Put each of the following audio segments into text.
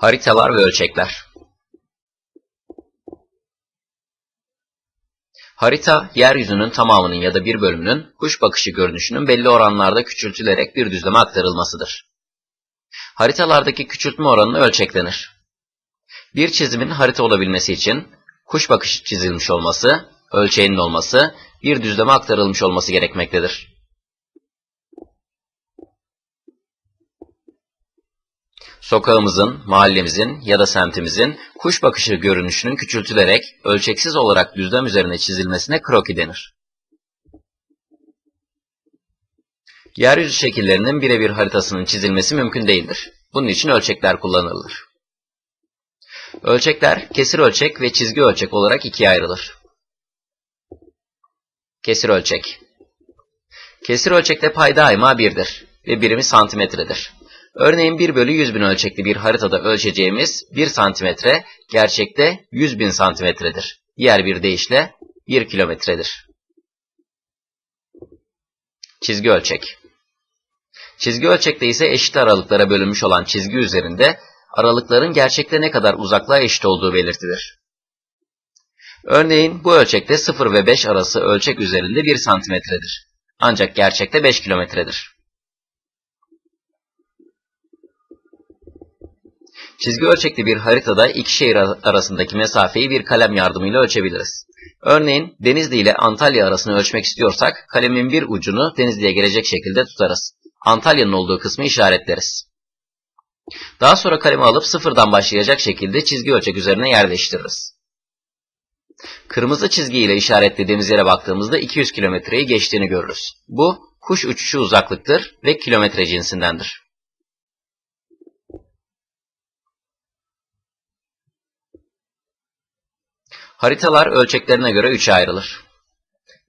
Haritalar ve ölçekler. Harita, yeryüzünün tamamının ya da bir bölümünün kuş bakışı görünüşünün belli oranlarda küçültülerek bir düzleme aktarılmasıdır. Haritalardaki küçültme oranını ölçeklenir. Bir çizimin harita olabilmesi için kuş bakışı çizilmiş olması, ölçeğinin olması, bir düzleme aktarılmış olması gerekmektedir. Sokağımızın, mahallemizin ya da semtimizin kuş bakışı görünüşünün küçültülerek ölçeksiz olarak düzlem üzerine çizilmesine kroki denir. Yeryüzü şekillerinin birebir haritasının çizilmesi mümkün değildir. Bunun için ölçekler kullanılır. Ölçekler kesir ölçek ve çizgi ölçek olarak ikiye ayrılır. Kesir ölçek Kesir ölçekte pay daima birdir ve birimi santimetredir. Örneğin 1 bölü 100 bin ölçekli bir haritada ölçeceğimiz 1 santimetre gerçekte 100 bin santimetredir. Diğer bir deyişle 1 kilometredir. Çizgi ölçek Çizgi ölçekte ise eşit aralıklara bölünmüş olan çizgi üzerinde aralıkların gerçekte ne kadar uzaklığa eşit olduğu belirtilir. Örneğin bu ölçekte 0 ve 5 arası ölçek üzerinde 1 santimetredir. Ancak gerçekte 5 kilometredir. Çizgi ölçekli bir haritada iki şehir arasındaki mesafeyi bir kalem yardımıyla ölçebiliriz. Örneğin Denizli ile Antalya arasını ölçmek istiyorsak kalemin bir ucunu Denizli'ye gelecek şekilde tutarız. Antalya'nın olduğu kısmı işaretleriz. Daha sonra kalemi alıp sıfırdan başlayacak şekilde çizgi ölçek üzerine yerleştiririz. Kırmızı çizgi ile işaretlediğimiz yere baktığımızda 200 kilometreyi geçtiğini görürüz. Bu kuş uçuşu uzaklıktır ve kilometre cinsindendir. Haritalar ölçeklerine göre üçe ayrılır.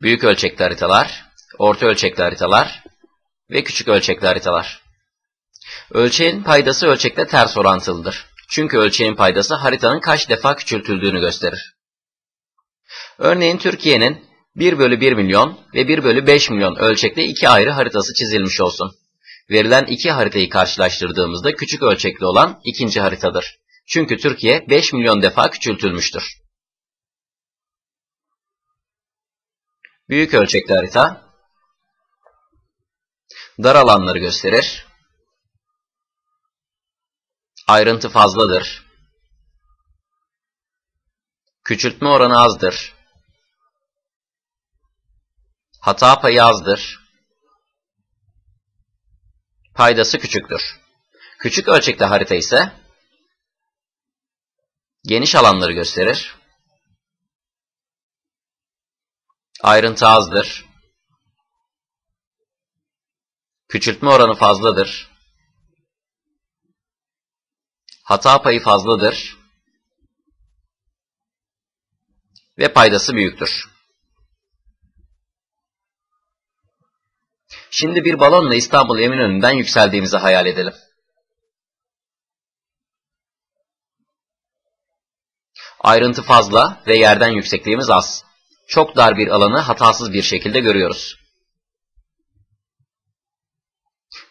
Büyük ölçekli haritalar, orta ölçekli haritalar ve küçük ölçekli haritalar. Ölçeğin paydası ölçekle ters orantılıdır. Çünkü ölçeğin paydası haritanın kaç defa küçültüldüğünü gösterir. Örneğin Türkiye'nin 1 bölü 1 milyon ve 1 bölü 5 milyon ölçekte iki ayrı haritası çizilmiş olsun. Verilen iki haritayı karşılaştırdığımızda küçük ölçekli olan ikinci haritadır. Çünkü Türkiye 5 milyon defa küçültülmüştür. Büyük ölçekli harita dar alanları gösterir. Ayrıntı fazladır. Küçültme oranı azdır. Hata payı azdır. Paydası küçüktür. Küçük ölçekli harita ise geniş alanları gösterir. Ayrıntı azdır. Küçültme oranı fazladır. Hata payı fazladır. Ve paydası büyüktür. Şimdi bir balonla İstanbul Eminönü'nden yükseldiğimizi hayal edelim. Ayrıntı fazla ve yerden yüksekliğimiz az çok dar bir alanı hatasız bir şekilde görüyoruz.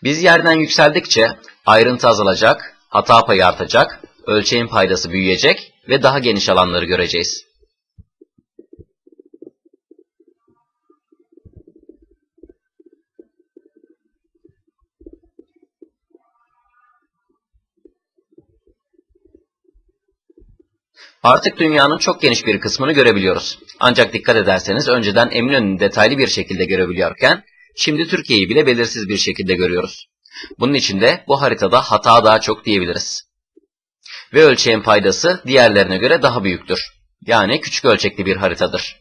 Biz yerden yükseldikçe ayrıntı azalacak, hata payı artacak, ölçeğin paydası büyüyecek ve daha geniş alanları göreceğiz. Artık dünyanın çok geniş bir kısmını görebiliyoruz. Ancak dikkat ederseniz önceden Eminönü'nü detaylı bir şekilde görebiliyorken şimdi Türkiye'yi bile belirsiz bir şekilde görüyoruz. Bunun için de bu haritada hata daha çok diyebiliriz. Ve ölçeğin paydası diğerlerine göre daha büyüktür. Yani küçük ölçekli bir haritadır.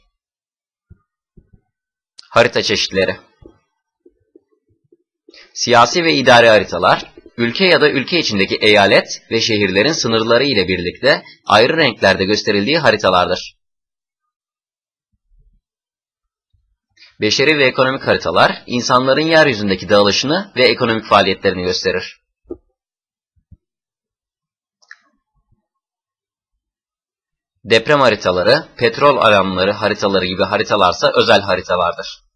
Harita çeşitleri Siyasi ve idari haritalar, ülke ya da ülke içindeki eyalet ve şehirlerin sınırları ile birlikte ayrı renklerde gösterildiği haritalardır. Beşeri ve ekonomik haritalar, insanların yeryüzündeki dağılışını ve ekonomik faaliyetlerini gösterir. Deprem haritaları, petrol alanları haritaları gibi haritalarsa özel haritalardır.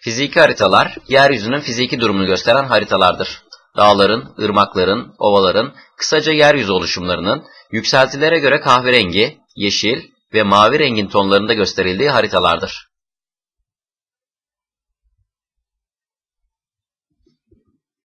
Fiziki haritalar, yeryüzünün fiziki durumunu gösteren haritalardır. dağların, ırmakların, ovaların, kısaca yeryüzü oluşumlarının yükseltilere göre kahverengi, yeşil ve mavi rengin tonlarında gösterildiği haritalardır.